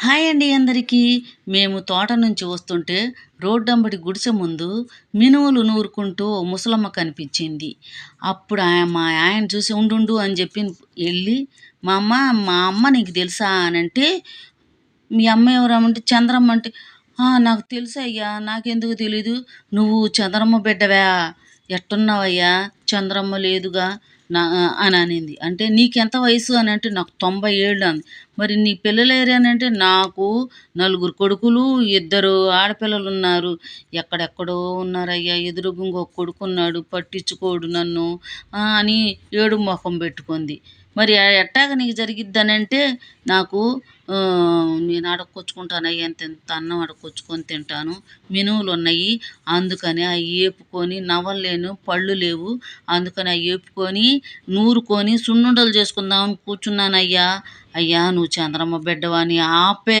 Hi అండి అందరికీ. మేము తోట నుంచి వస్తుంటే రోడ్డంబడి గుడిసె ముందు మినుములు నూరుకుంటూ ఓ ముసలమ్మ కనిపించింది. అప్పుడు ఆయన మా ఆయన చూసి ఉండుండు అని చెప్పి వెళ్ళి మా అమ్మ మా అమ్మ నీకు తెలుసా? అని అంటే మీ అమ్మ ఎవరమ్మంటే చంద్రమ్మ అంటే నాకు తెలుసు అయ్యా నాకెందుకు తెలీదు? నువ్వు చంద్రమ్మ బిడ్డవా? ఎట్టున్నావయ్యా? చంద్రమ్మ లేదుగా? నా అని అనింది. అంటే నీకెంత వయసు అని అంటే నాకు తొంభై ఏళ్ళు అంది. మరి నీ పిల్లలేరు అని అంటే నాకు నలుగురు కొడుకులు ఇద్దరు ఆడపిల్లలు ఉన్నారు. ఎక్కడెక్కడో ఉన్నారయ్యా ఎదురుగా ఇంకో కొడుకున్నాడు పట్టించుకోడు నన్ను అని ఏడు మొఖం పెట్టుకుంది. మరి ఎట్టాగ నీకు జరిగిద్దని అంటే నాకు నేను అడక్కొచ్చుకుంటానయ్యా ఎంత ఎంత అన్నం అడక్కొచ్చుకొని తింటాను మినువులు ఉన్నాయి అందుకని అవి ఏపుకొని నవ్వలేను పళ్ళు లేవు అందుకని అవి ఏపుకొని నూరుకొని సున్నుండలు చేసుకుందామని కూర్చున్నానయ్యా. అయ్యా నువ్వు చంద్రమ్మ బిడ్డవని ఆపే